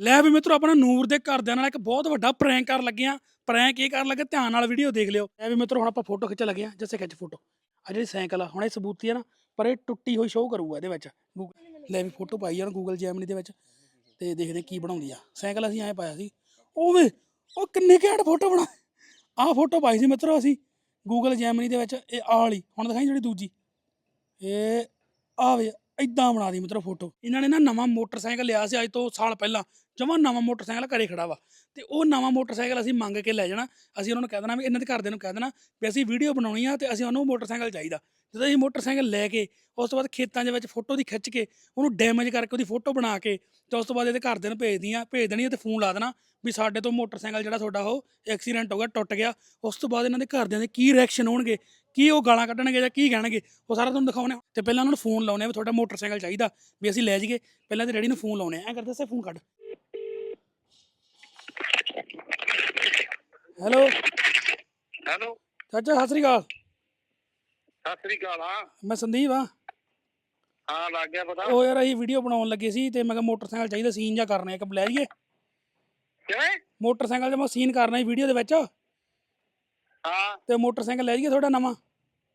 ਲੈ ਵੀ ਮਿੱਤਰੋ, ਆਪਣਾ ਨੂਰ ਦੇ ਘਰਦਿਆਂ ਨਾਲ ਇੱਕ ਬਹੁਤ ਵੱਡਾ ਪ੍ਰੈਂਕ ਕਰਨ ਲੱਗੇ ਆ ਪ੍ਰੈਂਕ ਇਹ ਕਰਨ ਲੱਗੇ, ਧਿਆਨ ਨਾਲ ਵੀਡੀਓ ਦੇਖ ਲਿਓ। ਲੈ ਵੀ ਮਿੱਤਰੋ, ਹੁਣ ਆਪਾਂ ਫੋਟੋ ਖਿੱਚਣ ਲੱਗੇ ਆ ਜਿਵੇਂ ਖਿੱਚ ਫੋਟੋ ਆ ਜਿਹੜੀ ਸਾਈਕਲ ਆ, ਹੁਣ ਇਹ ਸਬੂਤੀ ਆ ਨਾ, ਪਰ ਇਹ ਟੁੱਟੀ ਹੋਈ ਸ਼ੋਅ ਕਰੂਗਾ ਇਹਦੇ ਵਿੱਚ। Google- ਲੈ ਵੀ ਫੋਟੋ ਪਾਈ ਆ ਗੂਗਲ ਜੈਮਨੀ ਦੇ ਵਿੱਚ, ਤੇ ਦੇਖਦੇ ਕੀ ਬਣਾਉਂਦੀ ਆ। ਸਾਈਕਲ ਅਸੀਂ ਐਂ ਪਾਇਆ ਸੀ, ਉਹ ਵੇ, ਉਹ ਕਿੰਨੇ ਘੈਂਟ ਫੋਟੋ ਬਣਾ ਆਹ ਫੋਟੋ ਪਾਈ ਸੀ ਮਿੱਤਰੋ ਅਸੀਂ ਗੂਗਲ ਜੈਮਨੀ ਦੇ ਵਿੱਚ, ਇਹ ਆਹ ਵਾਲੀ। ਹੁਣ ਦਿਖਾਈ ਜਿਹੜੀ ਦੂਜੀ। ਇਹ ਆ ਵੇ ਇਦਾਂ ਬਣਾ ਦੀ ਮਿੱਤਰੋ ਫੋਟੋ ਇਹਨਾਂ ਨੇ ਨਾ ਨਵਾਂ ਮੋਟਰਸਾਈਕਲ ਲਿਆ ਸੀ ਅੱਜ ਤੋਂ ਸਾਲ ਪਹਿਲਾਂ। ਜਮਾਂ ਨਵਾਂ ਮੋਟਰਸਾਈਕਲ ਘਰੇ ਖੜਾ ਵਾ। ਤੇ ਉਹ ਨਵਾਂ ਮੋਟਰਸਾਈਕਲ ਅਸੀਂ ਮੰਗ ਕੇ ਲੈ ਜਾਣਾ। ਅਸੀਂ ਉਹਨਾਂ ਨੂੰ ਕਹਿ ਦੇਣਾ ਵੀ ਇਹਨਾਂ ਦੇ ਘਰਦਿਆਂ ਨੂੰ ਕਹਿ ਦੇਣਾ ਵੀ ਅਸੀਂ ਵੀਡੀਓ ਬਣਾਉਣੀ ਆ ਤੇ ਅਸੀਂ ਉਹਨੂੰ ਮੋਟਰਸਾਈਕਲ ਚਾਹੀਦਾ। ਜਦੋਂ ਅਸੀਂ ਮੋਟਰਸਾਈਕਲ ਲੈ ਕੇ, ਉਸ ਤੋਂ ਬਾਅਦ ਖੇਤਾਂ ਦੇ ਵਿੱਚ ਫੋਟੋ ਦੀ ਖਿੱਚ ਕੇ, ਉਹਨੂੰ ਡੈਮੇਜ ਕਰਕੇ ਉਹਦੀ ਫੋਟੋ ਬਣਾ ਕੇ, ਤੇ ਉਸ ਤੋਂ ਬਾਅਦ ਇਹਦੇ ਘਰਦਿਆਂ ਨੂੰ ਭੇਜਦੀ ਆ ਭੇਜ ਦੇਣੀ ਆ ਤੇ ਫੋਨ ਲਾ ਦੇਣਾ ਵੀ ਸਾਡੇ ਤੋਂ ਮੋਟਰਸਾਈਕਲ ਜਿਹੜਾ ਤੁਹਾਡਾ ਉਹ ਐਕਸੀਡੈਂਟ ਹੋ ਗਿਆ, ਟੁੱਟ ਗਿਆ। ਉਸ ਤੋਂ ਬਾਅਦ ਇਹਨਾਂ ਦੇ ਘਰਦਿਆਂ ਦੇ ਕੀ ਰਿਐਕਸ਼ਨ ਹੋਣਗੇ, ਕੀ ਉਹ ਗਾਲਾਂ ਕੱਢਣਗੇ ਜਾਂ ਕੀ ਕਹਿਣਗੇ, ਉਹ ਸਾਰਾ ਤੁਹਾਨੂੰ ਦਿਖਾਉਣੇ ਆ। ਤੇ ਪਹਿਲਾਂ ਉਹਨਾਂ ਨੂੰ ਫੋਨ ਲਾਉਣੇ ਆ ਵੀ ਤੁਹਾਡਾ ਮੋਟਰਸਾਈਕਲ ਚਾਹੀਦਾ, ਵੀ ਅਸੀਂ ਲੈ ਜਾਈਏ। ਪਹਿਲਾਂ ਤੇ ਡੈਡੀ ਨੂੰ ਫੋਨ ਲਾਉਣੇ ਆ। ਐ ਕਰਦੇ ਸੇ ਫੋਨ ਕੱਢ। ਹੈਲੋ। ਹੈਲੋ। ਚਾਚਾ ਸਤਿ ਸ੍ਰੀ ਅਕਾਲ। ਸਤਿ ਸ੍ਰੀ ਅਕਾਲ ਹਾਂ। ਮੈਂ ਸੰਦੀਪ ਆ ਹਾਂ ਲੱਗ ਗਿਆ ਪਤਾ। ਉਹ ਯਾਰ ਅਸੀਂ ਵੀਡੀਓ ਬਣਾਉਣ ਲੱਗੇ ਸੀ ਤੇ ਮੈਂ ਕਿਹਾ ਮੋਟਰਸਾਈਕਲ ਚਾਹੀਦਾ ਸੀਨ ਜਾਂ ਕਰਨਾ ਇੱਕ ਲੈ ਜਾਈਏ ਕਿਵੇਂ? ਮੋਟਰਸਾਈਕਲ 'ਚ ਮੈਂ ਸੀਨ ਕਰਨਾ ਸੀ ਵੀਡੀਓ ਦੇ ਵਿੱਚ। ਹਾਂ। ਤੇ ਮੋਟਰਸਾਈਕਲ ਲੈ ਜਾਈਏ ਤੁਹਾਡਾ ਨਵਾਂ।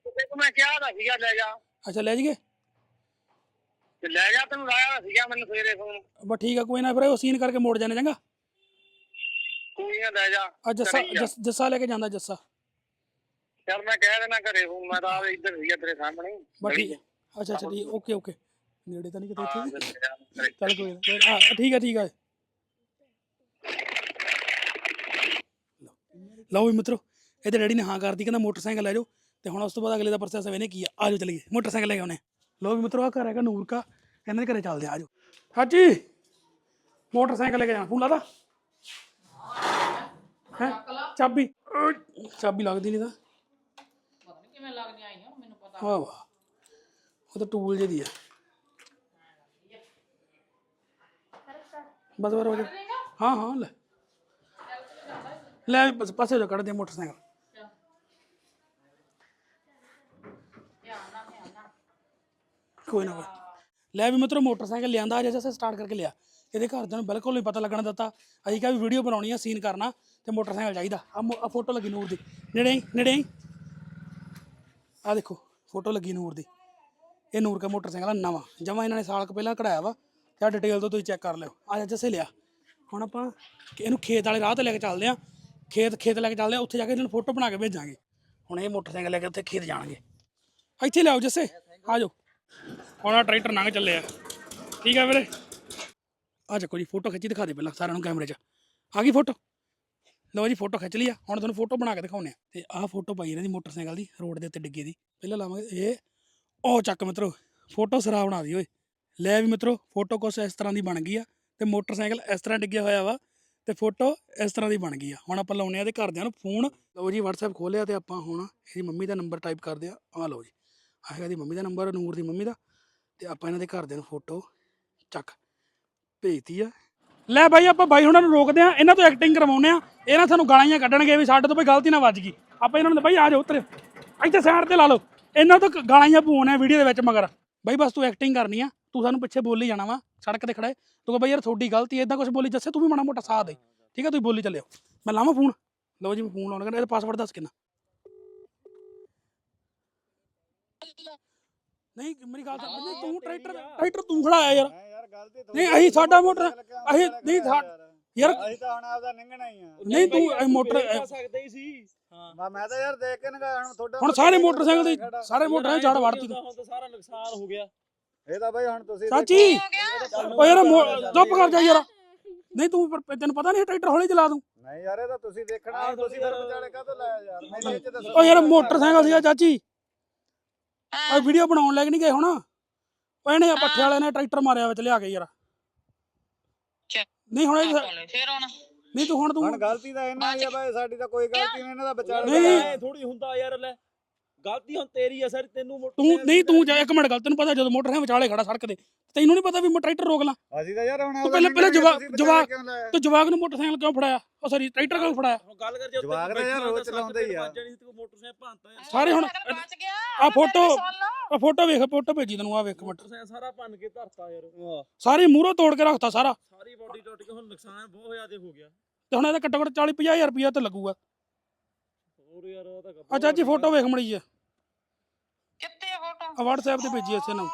ਤੇ ਮੈਂ ਕਿਹਾ ਤਾਂ ਸੀਗਾ ਲੈ ਜਾ। ਅੱਛਾ ਲੈ ਜਾਈਏ। ਤੇ ਲੈ ਜਾ ਤੈਨੂੰ ਲਾਇਆ ਤਾਂ ਸੀਗਾ ਮੈਨੂੰ ਸਵੇਰੇ ਫੋਨ। ਬਸ ਠੀਕ ਆ ਕੋਈ ਨਾ ਫਿਰ ਉਹ ਸੀਨ ਕਰਕੇ ਮੋੜ ਜਾਣੇ ਚੰਗਾ। ਲੈ ਜਾ। ਆ ਜੱਸਾ ਲੈ ਕੇ ਜਾਂਦਾ ਜੱਸਾ। ਚੱਲ ਮੈਂ ਕਹਿ ਦੇਣਾ ਘਰੇ ਫੋਨ ਮੈਂ ਤਾਂ ਆਪ ਇੱਧਰ ਸੀਗਾ ਤੇਰੇ ਸਾਹਮਣੇ। ਬਸ ਠੀਕ ਹੈ। ਅੱਛਾ ਅੱਛਾ ਠੀਕ ਓਕੇ ਓਕੇ। ਨੇੜੇ ਤਾਂ ਨਹੀਂ ਕਿਤੇ ਹਾਂ, ਇੱਥੇ ਤੇ। ਚੱਲ ਕੋਈ ਨਾ। ਕੋਈ ਨਾ। ਹਾਂ ਠੀਕ ਠੀਕ ਆ ਲਓ। ਲਓ ਵੀ ਮਿੱਤਰੋ ਇਹਦੇ ਡੈਡੀ ਨੇ ਹਾਂ ਕਰਦੀ ਕਹਿੰਦਾ ਮੋਟਰਸਾਈਕਲ ਲੈ ਜਾਓ। ਤੇ ਹੁਣ ਉਸ ਤੋਂ ਬਾਅਦ ਅਗਲੇ ਦਾ ਪ੍ਰੋਸੈਸ ਵੇਨੇ ਕੀ ਆ। ਆਜੋ ਚਲੀਏ। ਮੋਟਰਸਾਈਕਲ ਲੈ ਕੇ ਆਉਨੇ ਲਓ ਵੀ ਮਿੱਤਰੋ ਆ ਘਰ ਹੈਗਾ ਨੂਰ ਕਾ। ਇਹਨਾਂ ਦੇ ਘਰੇ ਚੱਲਦੇ ਆ ਆਜੋ ਹਾਜੀ। ਮੋਟਰਸਾਈਕਲ ਲੈ ਕੇ ਜਾਣਾ। ਫੋਨ ਲਾਦਾ ਹੈ? ਚਾਬੀ। ਅਹ, ਚਾਬੀ ਲੱਗਦੀ ਨਹੀਂ ਤਾਂ। ਪਤਾ ਨਹੀਂ ਕਿਵੇਂ ਲੱਗਦੀਆਂ ਆਈਆਂ ਮੈਨੂੰ ਪਤਾ। ਵਾਹ ਵਾਹ। ਉਹ ਤਾਂ ਟੂਲ ਜਿਹੀ ਦੀ ਆ। ਬਸ ਬਸ ਹੋ ਜਾ ਹਾਂ ਹਾਂ ਲੈ। ਲੈ ਬਸ ਪਾਸੇ ਹੋ ਜਾ ਕੱਢ ਦੇ ਮੋਟਰਸਾਈਕਲ। ਕੋਈ ਨਾ ਕੋਈ। ਲੈ ਵੀ ਮਿੱਤਰੋ ਮੋਟਰਸਾਈਕਲ ਲਿਆਂਦਾ ਅੱਜ ਅਸੀਂ ਸਟਾਰਟ ਕਰਕੇ ਲਿਆ। ਇਹਦੇ ਘਰਦਿਆਂ ਨੂੰ ਬਿਲਕੁਲ ਨਹੀਂ ਪਤਾ ਲੱਗਣਾ ਦਿੱਤਾ। ਅਸੀਂ ਕਿਹਾ ਵੀ ਵੀਡੀਓ ਬਣਾਉਣੀ ਆ ਸੀਨ ਕਰਨਾ। ਤੇ ਮੋਟਰਸਾਈਕਲ ਚਾਹੀਦਾ। ਆ ਫੋਟੋ ਲੱਗੀ ਨੂਰ ਦੀ। ਨੇੜੇ ਆਈ, ਨੇੜੇ ਆਈ। ਆ ਦੇਖੋ ਫੋਟੋ ਲੱਗੀ ਨੂਰ ਦੀ। ਇਹ ਨੂਰ ਦਾ ਮੋਟਰਸਾਈਕਲ ਆ ਨਵਾਂ। ਜਮਾ ਇਹਨਾਂ ਨੇ ਸਾਲ ਕੁ ਪਹਿਲਾਂ ਕਢਾਇਆ ਵਾ। ਤੇ ਆ ਡਿਟੇਲ ਤੋਂ ਤੁਸੀਂ ਚੈੱਕ ਕਰ ਲਿਓ। ਆ ਜੱਸੇ ਲਿਆ। ਹੁਣ ਆਪਾਂ ਇਹਨੂੰ ਖੇਤ ਵਾਲੇ ਰਾਹ ਤੇ ਲੈ ਕੇ ਚੱਲਦੇ ਆ। ਖੇਤ ਖੇਤ ਲੈ ਕੇ ਚੱਲਦੇ ਆ। ਉੱਥੇ ਜਾ ਕੇ ਇਹਨਾਂ ਨੂੰ ਫੋਟੋ ਬਣਾ ਕੇ ਭੇਜਾਂਗੇ। ਹੁਣ ਇਹ ਮੋਟਰਸਾਈਕਲ ਲੈ ਕੇ ਉੱਥੇ ਖੇਤ ਜਾਣਗੇ। ਇੱਥੇ ਲਿਆਓ ਜੱਸੇ। ਆ ਜਾਓ। ਹੁਣ ਆ ਟਰੈਕਟਰ ਲੰਘ ਚੱਲੇ ਆ। ਠੀਕ ਆ ਵੀਰੇ? ਆ ਚੱਕੋ ਜੀ ਫੋਟੋ ਖਿੱਚੀ ਦਿਖਾ ਦੇ ਪਹਿਲਾਂ ਸਾਰਿਆਂ ਨੂੰ ਕੈਮਰੇ 'ਚ। ਆ ਗਈ ਫੋਟੋ? ਲਓ ਜੀ ਫੋਟੋ ਖਿੱਚ ਲਈ ਆ। ਹੁਣ ਤੁਹਾਨੂੰ ਫੋਟੋ ਬਣਾ ਕੇ ਦਿਖਾਉਂਦੇ ਆ। ਤੇ ਆਹ ਫੋਟੋ ਪਾਈ ਇਹਨਾਂ ਦੀ ਮੋਟਰਸਾਈਕਲ ਦੀ, ਰੋਡ ਦੇ ਉੱਤੇ ਡਿੱਗੇ ਦੀ। ਪਹਿਲਾਂ ਲਾਵਾਂਗੇ। ਇਹ, ਉਹ ਚੱਕ ਮਿੱਤਰੋ, ਫੋਟੋ ਸਰਾ ਬਣਾ ਦੀ ਓਏ। ਲੈ ਵੀ ਮਿੱਤਰੋ, ਫੋਟੋ ਕੁਛ ਇਸ ਤਰ੍ਹਾਂ ਦੀ ਬਣ ਗਈ ਆ। ਤੇ ਮੋਟਰਸਾਈਕਲ ਇਸ ਤਰ੍ਹਾਂ ਡਿੱਗਿਆ ਹੋਇਆ ਵਾ ਤੇ ਫੋਟੋ ਇਸ ਤਰ੍ਹਾਂ ਦੀ ਬਣ ਗਈ ਆ। ਹੁਣ ਆਪਾਂ ਲਾਉਣੇ ਆ ਤੇ ਘਰਦਿਆਂ ਨੂੰ ਫੋਨ। ਲਓ ਜੀ, WhatsApp ਖੋਲਿਆ ਤੇ ਆਪਾਂ ਹੁਣ ਇਹਦੀ ਮੰਮੀ ਦਾ ਨੰਬਰ ਟਾਈਪ ਕਰਦੇ ਆ। ਆ ਲਓ ਜੀ। ਆਹ ਹੈਗਾ ਦੀ ਮੰਮੀ ਦਾ ਨੰਬਰ, ਨੂਰ ਦੀ ਮੰਮੀ ਦਾ। ਤੇ ਆਪਾਂ ਇਹਨਾਂ ਦੇ ਘਰਦਿਆਂ ਨੂੰ ਫੋਟੋ ਚੱਕ ਭੇਜਤੀ ਆ। ਲੈ ਬਾਈ, ਆਪਾਂ ਬਾਈ ਹੁਣਾਂ ਨੂੰ ਰੋਕਦੇ ਆ ਇਹਨਾਂ ਤੋਂ ਐਕਟਿੰਗ ਕਰਵਾਉਂਦੇ ਆ ਇਹਨਾਂ ਸਾਨੂੰ ਗਾਲੀਆਂ ਕੱਢਣਗੇ ਵੀ ਸਾਡੇ ਤੋਂ ਬਈ ਗਲਤੀ ਨਾ ਵੱਜ ਗਈ। ਆਪਾਂ ਇਹਨਾਂ ਨੂੰ ਬਾਈ ਆ ਜਾਓ, ਉਤਰੇ। ਇੱਥੇ ਸਾਈਡ ਤੇ ਲਾ ਲਓ। ਇਹਨਾਂ ਤੋਂ ਗਾਲਾਂ ਹੀ ਪਵਾਉਣੇ ਆ ਵੀਡੀਓ ਦੇ ਵਿੱਚ ਮਗਰ। ਬਾਈ, ਬਸ ਤੂੰ ਐਕਟਿੰਗ ਕਰਨੀ ਆ। ਤੂੰ ਸਾਨੂੰ ਪਿੱਛੇ ਬੋਲੀ ਜਾਣਾ ਵਾ, ਸੜਕ ਤੇ ਖੜਾ ਹੈ ਤੂੰ ਕਹ, ਬਾਈ ਯਾਰ, ਤੁਹਾਡੀ ਗਲਤੀ ਇਦਾਂ ਕੁਝ ਬੋਲੀ ਜੱਸੇ ਤੂੰ ਵੀ ਮਾੜਾ ਮੋਟਾ ਸਾਥ ਦੇ। ਠੀਕ ਹੈ ਤੁਸੀਂ ਬੋਲੀ ਚੱਲਿਓ। ਮੈਂ ਲਾਵਾਂ ਫੋਨ ਲਓ ਜੀ, ਮੈਂ ਫੋਨ ਲਾਉਣਾ ਇਹਦਾ ਪਾਸਵਰਡ ਦੱਸ ਕਿੰਨਾ। ਨਹੀਂ ਮੇਰੀ ਗੱਲ ਤਾਂ ਨਹੀਂ ਤੂੰ ਟਰੈਕਟਰ ਟਰੈਕਟਰ ਤੂੰ ਖੜਾ ਆਇਆ ਯਾਰ। ਯਾਰ ਨਹੀਂ ਅਸੀਂ ਸਾਡਾ ਮੋਟਰ ਅਸੀਂ ਨਹੀਂ ਸਾ- ਯਾਰ। ਅਸੀਂ ਤਾਂ ਹੁਣ ਆਪਦਾ ਨਿੰਗਣਾ ਹੀ ਆ। ਨਹੀਂ ਤੂੰ ਇਹ ਮੋਟਰ ਸਕਦੇ ਹੀ ਸੀ। ਹਾਂ। ਮੈਂ- ਤਾਂ ਯਾਰ ਦੇਖ ਕੇ ਨਗਾ ਹੁਣ ਤੁਹਾਡਾ ਹੁਣ ਸਾਰੇ ਮੋਟਰਸਾਈਕਲ ਦੇ ਸਾਰੇ ਮੋਟਰਾਂ ਝੜ ਵੜਤੀ ਤੂੰ। ਹੁਣ ਤਾਂ ਸਾਰਾ ਨੁਕਸਾਨ ਹੋ ਗਿਆ। ਇਹ ਤਾਂ ਬਈ ਹੁਣ ਤੁਸੀਂ ਚਾਚੀ ਓ ਯਾਰ ਚੁੱਪ ਕਰ ਜਾ ਯਾਰ। ਨਹੀਂ ਤੂੰ ਪਰ- ਤੈਨੂੰ ਪਤਾ ਨਹੀਂ ਟਰੈਕਟਰ ਹੌਲੀ ਚਲਾ ਦੂੰ। ਨਹੀਂ ਯਾਰ ਇਹ ਤਾਂ ਤੁਸੀਂ ਦੇਖਣਾ ਤੁਸੀਂ ਫਿਰ ਵਿਚਾਲੇ ਕਾਹਤੋਂ ਲਾਇਆ ਯਾਰ? ਮੈਨੂੰ ਇਹ ਚ ਦੱਸੋ ਓ ਯਾਰ ਮੋਟਰਸਾਈਕਲ ਸੀਗਾ ਚਾਚੀ। ਓ ਵੀਡੀਓ ਬਣਾਉਣ ਲੱਗ ਨਹੀਂ ਗਏ ਹੁਣ? ਓ ਇਹਨੇ ਆ ਪੱਠੇ ਵਾਲੇ ਨੇ ਟਰੈਕਟਰ ਮਾਰਿਆ ਵਿੱਚ ਲਿਆ ਕੇ ਯਾਰ। ਨਹੀਂ ਹੁਣ ਇਹ- ਫੇਰ ਹੁਣ। ਨਹੀਂ ਤੂੰ ਹੁਣ ਤੂੰ ਹੁਣ ਗਲਤੀ ਤਾਂ ਇਹਨਾਂ ਹੀ ਆ ਬਈ ਸਾਡੀ ਤਾਂ ਕੋਈ ਗਲਤੀ ਨਹੀਂ ਇਹਨਾਂ ਦਾ ਵਿਚਾਲੇ ਨਹੀਂ। ਦਾ ਥੋੜੀ ਹੁੰਦਾ ਯਾਰ ਲੈ। ਗਲਤੀ ਹੁਣ ਤੇਰੀ ਆ ਸਰ ਤੈਨੂੰ ਮੋਟਰ ਤੂੰ ਨਹੀਂ ਤੂੰ ਜਾ ਇੱਕ ਮਿੰਟ ਗੱਲ ਤੈਨੂੰ ਪਤਾ ਜਦੋਂ ਮੋਟਰਸਾਈਕਲ ਵਿਚਾਲੇ ਖੜਾ ਸੜਕ ਤੇ ਤੈਨੂੰ ਨਹੀਂ ਪਤਾ ਵੀ ਮੈਂ ਟਰੈਕਟਰ ਰੋਕ ਲਾਂ? ਅਸੀਂ ਤਾਂ ਯਾਰ ਹੁਣ ਉਹ ਪਹਿਲਾਂ- ਪਹਿਲਾਂ ਜਵਾ- ਤੁਸੀਂ ਜਵਾ- ਕਿਉਂ ਲਾਇਆ? ਤੂੰ ਜਵਾਗ ਨੂੰ ਮੋਟਰਸਾਈਕਲ ਕਿਉਂ ਫੜਾਇਆ? ਉਹ ਸੌਰੀ ਟਰੈਕਟਰ ਕਿਉਂ ਫੜਾਇਆ? ਹੁਣ ਗੱਲ ਕਰ ਜੇ ਜਵਾਕ ਤਾਂ ਯਾਰ ਰੋਜ਼ ਚਲਾਉਂਦੇ ਹੀ ਆ। ਮੋਟਰਸਾਈਕਲ ਸਾਰੇ ਹੁਣ ਆ ਫੋਟੋ ਆ ਫੋਟੋ ਵੇਖ ਫੋਟੋ ਭੇਜੀ ਤੈਨੂੰ ਆ ਵੇਖ ਮੋਟਰਸਾਈਕਲ ਸਾਰਾ ਭੰਨ ਕੇ ਧਰਤਾ ਯਾਰ। ਸਾਰੀ ਮੂਹਰੋਂ ਤੋੜ ਕੇ ਰੱਖਤਾ ਸਾਰਾ। ਸਾਰੀ ਬਾਡੀ ਟੁੱਟ ਕੇ ਹੁਣ ਨੁਕਸਾਨ ਬਹੁਤ ਜ਼ਿਆਦਾ ਹੋ ਗਿਆ। ਤੇ ਹੁਣ ਇਹਦਾ ਘੱਟੋ ਘੱਟ 40 50000 ਰੁਪਇਆ ਤੇ ਲੱਗੂਗਾ। ਹੋਰ ਯਾਰ ਉਹ ਤਾਂ ਆ ਚਾਚੀ ਫੋਟੋ ਵੇਖ ਮੜੀ ਆ ਕਿੱਥੇ ਫੋਟੋ? ਆ WhatsApp ਤੇ ਭੇਜੀ ਇਸੇ ਨਾਲ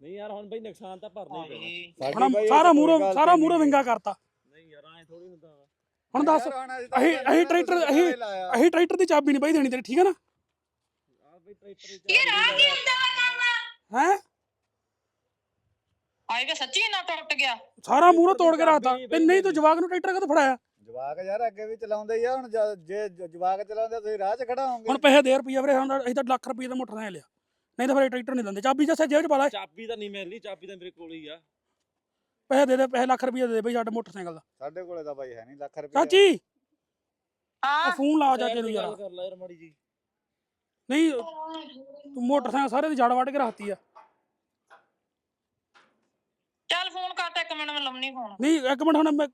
ਨਹੀਂ ਯਾਰ ਹੁਣ ਬਈ ਨੁਕਸਾਨ ਤਾਂ ਭਰਨਾ ਹੀ ਪੈਣਾ। ਹੁਣ ਇਹ ਸਾਰਾ ਗਲਤੀ ਸਾਰਾ ਮੂਹਰੋਂ ਨਹੀਂ। ਵਿੰਗਾ ਕਰਤਾ। ਨਹੀਂ ਯਾਰ ਐ ਥੋੜੀ ਹੁੰਦਾ ਵਾ। ਹੁਣ ਦੱਸ ਅਸੀਂ ਅਸੀਂ ਟਰੈਕਟਰ ਅਸੀਂ। ਅਸੀਂ ਟਰੈਕਟਰ ਦੀ ਚਾਬੀ ਨਹੀਂ ਬਾਈ ਦੇਣੀ ਤੇਰੀ ਠੀਕ ਹੈ ਨਾ? ਆਹ ਬਈ ਟਰੈਕਟਰ ਦੀ ਚਾਬੀ ਲੈ ਹੈ? ਆਏ ਵੇ ਸੱਚੀ ਨਾ ਟੁੱਟ ਗਿਆ। ਸਾਰਾ ਮੂਹਰੋਂ ਤੋੜ ਕੇ ਰੱਖਤਾ। ਤੇ ਨਹੀਂ ਤੂੰ ਜਵਾਗ ਨੂੰ ਟਰੈਕਟਰ ਕਦੋਂ ਫੜਾਇਆ? ਜਵਾਕ ਯਾਰ ਅੱਗੇ ਵੀ ਚਲਾਉਂਦੇ ਹੀ ਆ ਹੁਣ ਜ- ਜੇ ਜ- ਜਵਾਕ ਚਲਾਉਂਦੇ ਤੁਸੀਂ ਰਾਹ 'ਚ ਖੜਾ ਹੋਵੋਗੇ। ਹੁਣ ਪੈਸੇ ਦੇ ਰੁਪਈਆ ਵੀਰੇ ਹੁਣ ਅਸੀਂ ਤਾਂ ਲੱਖ ਰੁਪਈਆ ਦਾ ਮੋਟਰਸਾਈਕਲ ਲਿਆ। ਨਹੀਂ ਤਾਂ ਫਿਰ ਇਹ ਟਰੈਕਟਰ ਨਹੀਂ ਦਿੰਦੇ ਚਾਬੀ ਜੱਸੇ ਜੇਬ ਚ ਪਾ ਲੈ। ਚਾਬੀ ਤਾਂ ਨਹੀਂ ਮਿਲਣੀ ਚਾਬੀ ਤਾਂ ਮੇਰੇ ਕੋਲ ਹੀ ਆ। ਪੈਸੇ ਦੇ ਦੇ ਪੈਸੇ ਲੱਖ ਰੁਪਈਆ ਦੇ ਦੇ ਬਈ ਸਾਡੇ ਮੋਟਰਸਾਈਕਲ ਦਾ। ਸਾਡੇ ਕੋਲੇ ਤਾਂ ਬਾਈ ਹੈ ਨਹੀਂ ਲੱਖ ਰੁਪਏ ਚਾਚੀ! ਆ ਹਾਂ ਫੋਨ ਲਾ ਚਾਚੇ ਨੂੰ ਯਾਰ। ਗੱਲ ਕਰ ਲੈ ਯਾਰ ਮਾੜੀ ਜੀ ਨਹੀਂ ਤੂੰ ਮੋਟਰਸਾਈਕਲ ਸਾਰੇ ਦੀ ਜੜ ਵੱਢ ਕੇ ਰੱਖਤੀ ਆ। ਚੱਲ ਫੋਨ ਕੱਟ ਇੱਕ ਮਿੰਟ ਮੈਂ ਲੰਮਣੀ ਫੋਨ। ਨਹੀਂ ਇੱਕ ਮਿੰਟ ਹੁਣ ਮੈਂ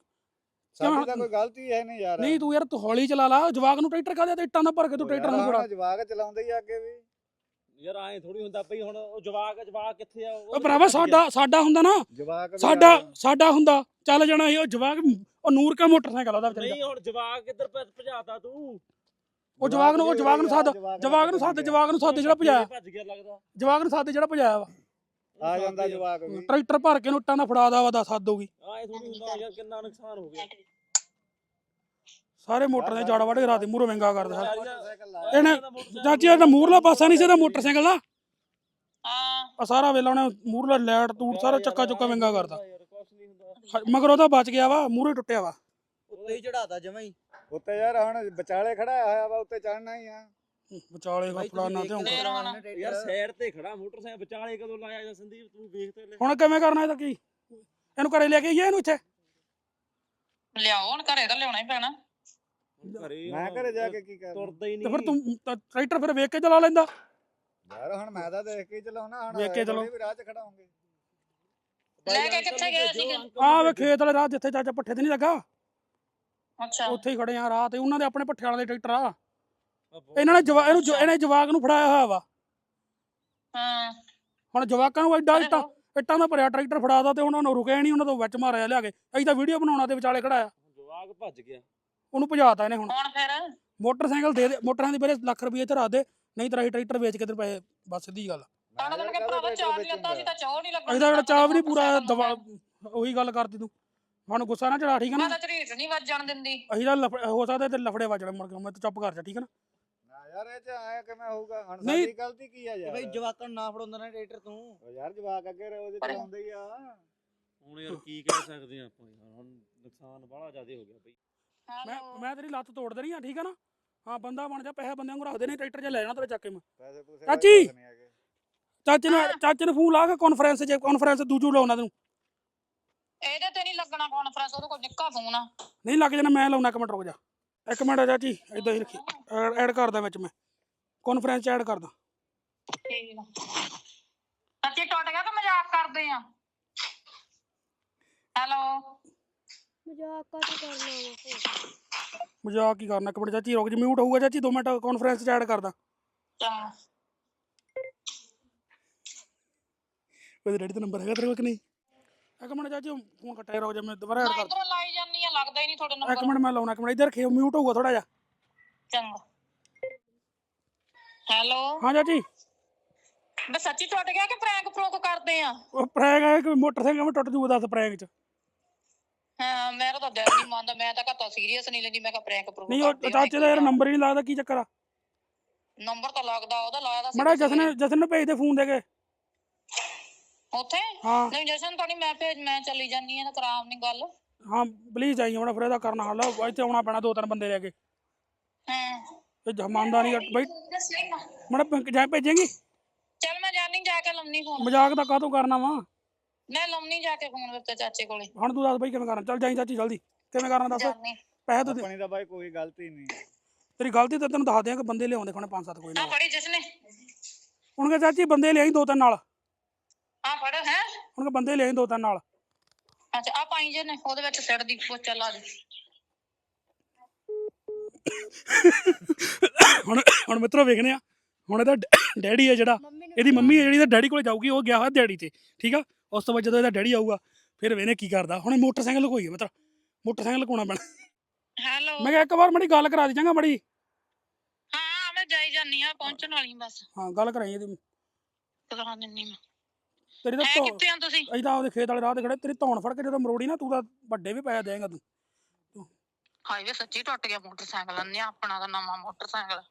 ਸਾਡੀ ਤਾਂ ਕੋਈ ਗਲਤੀ ਹੈ ਨਹੀਂ ਯਾਰ। ਨਹੀਂ ਤੂੰ ਯਾਰ ਤੂੰ ਹੌਲੀ ਚਲਾ ਲਾ ਜਵਾਗ ਨੂੰ ਟਰੈਕਟਰ ਕਾਹਦੇ ਤੇ ਇੱਟਾਂ ਦਾ ਭਰ ਕੇ ਤੂੰ ਟਰੈਕਟਰ ਨੂੰ ਹੁਣ ਜਵਾਕ ਚਲਾਉਂਦੇ ਹੀ ਆ ਅੱਗੇ ਵੀ। ਯਾਰ ਐ ਥੋੜੀ ਹੁੰਦਾ ਬਈ ਹੁਣ ਉਹ ਜਵਾਕ ਜਵਾਕ ਕਿੱਥੇ ਆ? ਉਹ ਭਰਾਵਾ ਸਾਡਾ ਸਾਡਾ ਹੁੰਦਾ ਨਾ। ਜਵਾਕ ਸਾਡਾ। ਸਾਡਾ ਹੁੰਦਾ। ਚੱਲ ਜਾਣਾ ਸੀ ਉਹ ਜਵਾਗ ਉਹ ਨੂਰ ਕਾ ਮੋਟਰਸਾਈਕਲ ਉਹਦਾ ਵਿਚਾਰੀ ਨਹੀਂ ਹੁਣ ਜਵਾਕ ਕਿੱਧਰ ਭਜ- ਭਜਾਤਾ ਤੂੰ? ਉਹ ਜਵਾਗ ਨੂੰ ਉਹ ਜਵਾਗ ਨੂੰ ਸੱਦ ਜਵਾਗ ਨੂੰ ਸੱਦ ਜਵਾਗ ਨੂੰ ਸੱਦ ਜਿਹੜਾ ਭਜਾਇਆ। ਭੱਜ ਗਿਆ ਲੱਗਦਾ। ਜਵਾਗ ਨੂੰ ਸੱਦ ਜਿਹੜਾ ਭਜਾਇਆ ਵਾ। ਆ ਜਾਂਦਾ ਜਵਾਕ ਵੀ। ਟਰੈਕਟਰ ਭਰ ਕੇ ਨੂੰ ਇੱਟਾਂ ਦਾ ਫੜਾ ਦਾ ਵਾ ਦਾ ਸੱਦ ਹੋਗੀ ਐ ਥੋੜੀ ਹੁੰਦਾ ਯਾਰ ਕਿੰਨਾ ਨੁਕਸਾਨ ਹੋ ਗਿਆ। ਸਾਰੇ ਮੋਟਰ ਦੇ ਜੜ ਵੱਢ ਕੇ ਰਾਤੇ ਮੂਹਰੋਂ ਵਿੰਗਾ ਕਰਦਾ ਯਾਰ ਮੋਟਰਸਾਈਕਲ ਇਹਨੇ ਚਾਚੀ ਇਹਦਾ ਮੂਰਲਾ ਪਾਸਾ ਨਹੀਂ ਸੀ ਇਹਦਾ ਮੋਟਰਸਾਈਕਲ ਦਾ ਹਾਂ। ਆ ਸਾਰਾ ਵੇਲਾ ਉਹਨੇ ਮੂਰਲਾ ਲੈਟ ਤੂੜ ਸਾਰਾ ਚੱਕਾ ਚੁੱਕਾ ਵਿੰਗਾ ਕਰਦਾ। ਯਾਰ ਕੁਛ ਨਹੀਂ ਹੁੰਦਾ। ਹ- ਮਗਰ ਉਹਦਾ ਬਚ ਗਿਆ ਵਾ ਮੂਹਰੇ ਟੁੱਟਿਆ ਵਾ। ਉੱਤੇ ਹੀ ਚੜਾਤਾ ਜਮਾ ਹੀ। ਉੱਤੇ ਯਾਰ ਹੁਣ ਵਿਚਾਲੇ ਖੜਾ ਹੋਇਆ ਵਾ ਉੱਤੇ ਚੜਨਾ ਹੀ ਆ। ਵਿਚਾਲੇ ਬਾਈ ਫਲਾਣਾ ਤੁਸੀਂ ਤੇ ਨਾ ਯਾਰ। ਸਾਈਡ ਤੇ ਖੜਾ ਮੋਟਰਸਾਈਕਲ ਵਿਚਾਲੇ ਕਦੋਂ ਲਾਇਆ ਜਾਂ ਸੰਦੀਪ ਤੂੰ ਵੇਖ ਤੇ ਲੈ। ਹੁਣ ਕਿਵੇਂ ਕਰਨਾ ਇਹਦਾ ਕੀ? ਇਹਨੂੰ ਘਰੇ ਲੈ ਕੇ ਆਈਏ ਇਹਨੂੰ ਇੱਥੇ? ਲਿਆਓ ਹੁਣ ਘਰੇ ਤਾਂ ਲਿਆਉਣਾ ਹੀ ਪੈਣਾ। ਘਰੇ ਮੈਂ ਘਰੇ ਜਾ ਕੇ ਕੀ ਕਰਨਾ? ਤੁਰਦਾ ਹੀ ਤੇ ਨਹੀਂ। ਫਿਰ ਤੂੰ ਤਾਂ ਟਰੈਕਟਰ ਫਿਰ ਵੇਖ ਕੇ ਚਲਾ ਲੈਂਦਾ। ਯਾਰ ਹੁਣ ਮੈਂ ਤਾਂ ਦੇਖ ਕੇ ਹੀ ਚਲਾਉਣਾ ਹੁਣ ਵੇਖ ਕੇ ਚਲਾਓ। ਵੀ ਰਾਹ 'ਚ ਖੜਾ ਹੋਵਾਂਗੇ ਲੈ ਕੇ ਕਿੱਥੇ ਗਏ ਸੀਗੇ? ਆ ਵੇ ਖੇਤ ਵਾਲੇ ਰਾਹ ਜਿੱਥੇ ਚਾਚਾ ਪੱਠੇ ਤੇ ਨਹੀਂ ਲੱਗਾ। ਅੱਛਾ। ਉੱਥੇ ਹੀ ਖੜੇ ਆ ਰਾਹ ਤੇ ਉਹਨਾਂ ਦੇ ਆਪਣੇ ਪੱਠੇ ਵਾਲੇ ਦੇ ਟਰੈਕਟਰ ਆ। ਇਹਨਾਂ ਨੇ ਜਵਾ ਇਹਨੂੰ ਜ- ਇਹਨੇ ਜਵਾਕ ਨੂੰ ਫੜਾਇਆ ਹੋਇਆ ਵਾ। ਹਾਂ। ਹੁਣ ਜਵਾਕਾਂ ਨੂੰ ਐਡਾ ਇੱਟਾਂ ਇੱਟਾਂ ਦਾ ਭਰਿਆ ਟਰੈਕਟਰ ਫੜਾਦਾ ਤੇ ਉਹਨਾਂ ਨੂੰ ਰੁਕਿਆ ਨਹੀਂ ਉਹਨਾਂ ਤੋਂ ਵਿੱਚ ਮਾਰਿਆ ਲਿਆ ਕੇ। ਅਸੀਂ ਤਾਂ ਵੀਡੀਓ ਬਣਾਉਣਾ ਤੇ ਵਿਚਾਲੇ ਖੜਾਇਆ। ਜਵਾਕ ਭੱਜ ਗਿਆ। ਉਹਨੂੰ ਭਜਾਤਾ ਇਹਨੇ ਹੁਣ। ਹੁਣ ਫਿਰ? ਮੋਟਰਸਾਈਕਲ ਦੇ ਦੇ ਮੋਟਰਾਂ ਦੀ ਮੇਰੇ ਲੱਖ ਰੁਪਏ ਰੱਖ ਦੇ ਨਹੀਂ ਤਾਂ ਅਸੀਂ ਟਰੈਕਟਰ ਵੇਚ ਕੇ ਤੇ ਪੈਸੇ ਬਸ ਸਿੱਧੀ ਗੱਲ। ਤਾਂ ਕਿ ਭਰਾਵਾ ਚਾਰ ਨਹੀਂ ਲੱਤਾ ਸੀ ਤਾਂ ਚੌ ਨਹੀਂ ਲੱਗਣਾ ਅਸੀਂ ਤਾਂ ਜਿਹੜਾ ਚਾਹ ਵੀ ਨਹੀਂ ਪੂਰਾ ਦਵਾ ਉਹੀ ਗੱਲ ਕਰਦੀ ਤੂੰ। ਹੁਣ ਗੁੱਸਾ ਨਾ ਚੜਾ ਠੀਕ ਹੈ ਮੈਂ ਨਾ ਤਾਂ ਝਰੀਟ ਨਹੀਂ ਵੱਜਣ ਦਿੰਦੀ। ਅਸੀਂ ਤਾਂ ਲਫ- ਹੋ ਸਕਦਾ ਤੇ ਲਫੜੇ ਵੱਜਣੇ ਮੁੜ ਕੇ ਮੈਂ ਤਾਂ ਚੁੱਪ ਕਰ ਜਾ ਠੀਕ ਹੈ ਨਾ? ਯਾਰ ਇਹ 'ਚ ਆਇਆ ਕਿਵੇਂ ਹੋਊਗਾ? ਹੁਣ ਨਹੀਂ। ਸਾਡੀ ਗਲਤੀ ਕੀ ਆ ਯਾਰ? ਬਈ ਜਵਾਕਾਂ ਨੂੰ ਨਾ ਫੜਾਉਂਦਾ ਨਾ ਟਰੈਕਟਰ ਤੂੰ। ਉਹ ਯਾਰ ਜਵਾਕ ਅੱਗੇ ਰੋਜ਼ ਚਲਾਉਂਦੇ ਹੀ ਆ। ਹੁਣ ਯਾਰ ਕੀ ਕਹਿ ਸਕਦੇ ਆ ਆਪਾਂ ਯਾਰ? ਹੁਣ ਨੁਕਸਾਨ ਬੜਾ ਜ਼ਿਆਦਾ ਹੋ ਗਿਆ ਬਈ। ਮੈਂ ਮੈਂ ਤੇਰੀ ਲੱਤ ਤੋੜ ਦੇਣੀ ਆ ਠੀਕ ਹੈ ਨਾ? ਹਾਂ ਬੰਦਾ ਬਣ ਜਾ ਪੈਸੇ ਬੰਦਿਆਂ ਨੂੰ ਰੱਖਦੇ ਨੇ ਟਰੈਕਟਰ 'ਚ ਲੈ ਜਾਣਾ ਤੇਰੇ ਚੱਕ ਕੇ ਮੈਂ। ਪੈਸੇ ਪੂਸੇ ਚਾਚੀ! ਕੁਛ ਨਹੀਂ ਹੈਗੇ। ਚਾਚੇ ਨੂੰ ਚਾਚੇ ਨੂੰ ਫੋਨ ਲਾ ਕੇ ਕਾਨਫਰੰਸ 'ਚ ਕਾਨਫਰੰਸ ਦੂਜੂ ਲਾਉਣਾ ਤੈਨੂੰ। ਇਹਦੇ ਤੇ ਨਹੀਂ ਲੱਗਣਾ ਕਾਨਫਰੰਸ ਉਹਦੇ ਕੋਲ ਨਿੱਕਾ ਫੋਨ ਆ। ਨਹੀਂ ਲੱਗ ਜਾਣਾ ਮੈਂ ਲਾਉਣਾ ਇੱਕ ਮਿੰਟ ਰੁਕ ਜਾ। ਇੱਕ ਮਿੰਟ ਆ ਚਾਚੀ ਇਦਾਂ ਹੀ ਰੱਖੀ। ਐਡ ਕਰਦਾ ਵਿੱਚ ਮੈਂ। ਕਾਨਫਰੰਸ 'ਚ ਐਡ ਕਰਦਾ। ਠੀਕ ਆ। ਸੱਚੀ ਟੁੱਟ ਗਿਆ ਕਿ ਮਜ਼ਾਕ ਕਰਦੇ ਆ? ਹੈਲੋ? ਮਜ਼ਾਕ ਕਾਹਤੋਂ ਕਰਨਾ ਵਾ? ਮਜ਼ਾਕ ਕੀ ਕਰਨਾ। ਇੱਕ ਮਿੰਟ ਚਾਚੀ ਰੁਕ ਜਾ ਮਿਊਟ ਹੋਊਗਾ ਚਾਚੀ 2 ਮਿੰਟ ਕਾਨਫਰੰਸ 'ਚ ਐਡ ਕਰਦਾ। ਚੰਗਾ। ਉਹਦੇ ਰੈਡੀ ਤੇ ਨੰਬਰ ਹੈਗਾ ਤੇਰੇ ਕੋਲ ਕਿ ਨਹੀਂ? ਇੱਕ ਮਿੰਟ ਚਾਚੀ ਫੋਨ ਕੱਟਿਆ ਰੁਕ ਜਾ ਮੈਂ ਦੁਬਾਰਾ ਐਡ ਮੈਂ ਕਰਦਾ। ਇਧਰੋਂ ਆ ਲੱਗਦਾ ਹੀ ਨਹੀਂ ਤੁਹਾਡੇ ਇੱਕ ਨੰਬਰ ਮਿੰਟ ਮੈਂ ਲਾਉਣਾ ਇੱਕ ਮਿੰਟ। ਇੱਧਰ ਰੱਖਿਓ ਮਿਊਟ ਹੋਊਗਾ ਥੋੜਾ ਜਿਹਾ। ਚੰਗਾ। ਹੈਲੋ? ਹਾਂ ਚਾਚੀ। ਬਸ ਸੱਚੀ ਟੁੱਟ ਗਿਆ ਕਿ ਪ੍ਰੈਂਕ ਪ੍ਰੋਕ ਕਰਦੇ ਆ? ਉਹ ਪ੍ਰੈਂਕ ਹੈ ਕਿ ਮੋਟਰਸਾਈਕਲ ਕਿਵੇਂ ਟੁੱਟ ਜੂਗਾ ਦੱਸ ਪ੍ਰੈਂਕ 'ਚ। ਹਾਂ ਮੇਰਾ ਤਾਂ ਦਿਲ ਨਹੀਂ ਮੰਨਦਾ ਮੈਂ ਤਾਂ ਘੱਟਾ ਸੀਰੀਅਸ ਨਹੀਂ ਲੈਂਦੀ ਮੈਂ ਕਿਹਾ ਪ੍ਰੈਂਕ ਪ੍ਰੋਕ ਨਹੀਂ ਉਹ ਚਾਚੇ ਦਾ ਯਾਰ ਨੰਬਰ ਹੀ ਨਹੀਂ ਲੱਗਦਾ ਕੀ ਚੱਕਰ ਆ? ਨੰਬਰ ਤਾਂ ਲੱਗਦਾ ਉਹਦਾ ਲਾਇਆ ਦਾ ਮੜਾ ਜਸਨ ਜਸਨ ਨੂੰ ਭੇਜ ਦੇ ਫੋਨ ਦੇ ਕੇ। ਉੱਥੇ? ਹਾਂ। ਨਹੀਂ ਜਸ਼ਨ ਤਾਂ ਨਹੀਂ ਮੈਂ ਭੇਜ ਮੈਂ ਚੱਲੀ ਜਾਨੀ ਆ ਤਾਂ ਕਰਾਮ ਨਹੀਂ ਗੱਲ। ਹਾਂ ਪਲੀਜ਼ ਆਈ ਹੁਣ ਫਿਰ ਇਹਦਾ ਕਰਨਾ ਹੱਲ ਇੱਥੇ ਆਉਣਾ ਪੈਣਾ ਦੋ ਤਿੰਨ ਬੰਦੇ ਲੈ ਕੇ। ਹਾਂ। ਇਹ ਜਮਾਂਦਾ ਨਹੀਂ ਬਈ ਮੜਾ ਜਾ ਭੇਜੇਂਗੀ? ਚੱਲ ਮੈਂ ਜਾਨੀ ਜਾ ਕੇ ਲੰਮੀ ਫੋਨ ਮਜ਼ਾਕ ਤਾਂ ਕਾਹਤੋਂ ਕਰਨਾ ਵਾ? ਮੈਂ ਲੰਮੀ ਜਾ ਕੇ ਫੋਨ ਤੇ ਚਾਚੇ ਕੋਲੇ। ਹੁਣ ਤੂੰ ਦੱਸ ਬਈ ਕਿਵੇਂ ਕਰਨਾ? ਚੱਲ ਜਾਈ ਚਾਚੀ ਜਲਦੀ। ਕਿਵੇਂ ਕਰਨਾ ਦੱਸ? ਪੈਸੇ ਤੂੰ ਦੇ- ਆਪਣੀ ਤਾਂ ਬਾਈ ਕੋਈ ਗਲਤੀ ਨਹੀਂ ਤੇਰੀ ਗਲਤੀ ਤਾਂ ਤੈਨੂੰ ਦੱਸ ਦਿਆਂ ਕਿ ਬੰਦੇ ਲਿਆਉਂਦੇ ਖਣੇ ਪੰਜ ਸੱਤ ਕੋਈ ਆ ਨਾ ਫੜੀ ਜਿਸਨੇ। ਹੁਣ ਕਿ ਚਾਚੀ ਬੰਦੇ ਲਿਆਈ ਦੋ ਤਿੰਨ ਨਾਲ। ਆ ਫੜ ਹੈ? ਹੁਣ ਕਿ ਬੰਦੇ ਲਿਆਈ ਦੋ ਤਿੰਨ ਨਾਲ। ਅੱਛਾ ਆ ਪਾਈ ਜੇ ਨੇ ਉਹਦੇ ਵਿੱਚ ਸਿਰ ਦੀ ਪੋਚਾ ਲਾ ਦੇ। ਹੁਣ ਹੁਣ ਮਿੱਤਰੋ ਵੇਖਨੇ ਆ ਹੁਣ ਇਹਦਾ ਡੈਡੀ ਹੈ ਜਿਹੜਾ ਇਹਦੀ ਮੰਮੀ ਹੈ ਜਿਹੜੀ ਇਹਦਾ ਡੈਡੀ ਕੋਲ ਜਾਊਗੀ ਉਹ ਗਿਆ ਹੋਇਆ ਦਿਹਾੜੀ ਤੇ ਠੀਕ ਆ? ਉਸ ਤੋਂ ਬਾਅਦ ਜਦੋਂ ਇਹਦਾ ਡੈਡੀ ਆਊਗਾ ਫਿਰ ਵੇਨੇ ਕੀ ਕਰਦਾ? ਹੁਣ ਮੋਟਰਸਾਈਕਲ ਲੁਕੋਈ ਹੈ ਮਿੱਤਰ ਮੋਟਰਸਾਈਕਲ ਲੁਕਾਉਣਾ ਪੈਣਾ। ਹੈਲੋ। ਮੈਂ ਕਿਹਾ ਇੱਕ ਵਾਰ ਮੜੀ ਗੱਲ ਕਰਾ ਦੀ ਜਾਂਗਾ ਮੜੀ। ਹਾਂ ਮੈਂ ਜਾਈ ਜਾਨੀ ਆ ਪਹੁੰਚਣ ਵਾਲੀ ਬਸ। ਹਾਂ ਗੱਲ ਕਰਾਈ ਇਹਦੀ। ਕਰਾ ਦਿੰਨੀ ਮੈਂ ਤੇਰੀ ਤਾਂ ਹੈ ਧੌ ਕਿੱਥੇ ਆ ਤੁਸੀਂ? ਅਸੀਂ ਤਾਂ ਉਹਦੇ ਖੇਤ ਵਾਲੇ ਰਾਹ ਤੇ ਖੜੇ ਤੇਰੀ ਧੌਣ ਫੜ ਕੇ ਜਦੋਂ ਮਰੋੜੀ ਨਾ ਤੂੰ ਤਾਂ ਵੱਡੇ ਵੀ ਪੈ ਦੇਂਗਾ ਤੂੰ। ਹਾਈਵੇ ਸੱਚੀ ਟੁੱਟ ਗਿਆ ਮੋਟਰਸਾਈਕਲ ਅੰਨੇ ਆਪਣਾ ਦਾ ਨਵਾਂ ਮੋਟਰਸਾਈਕਲ।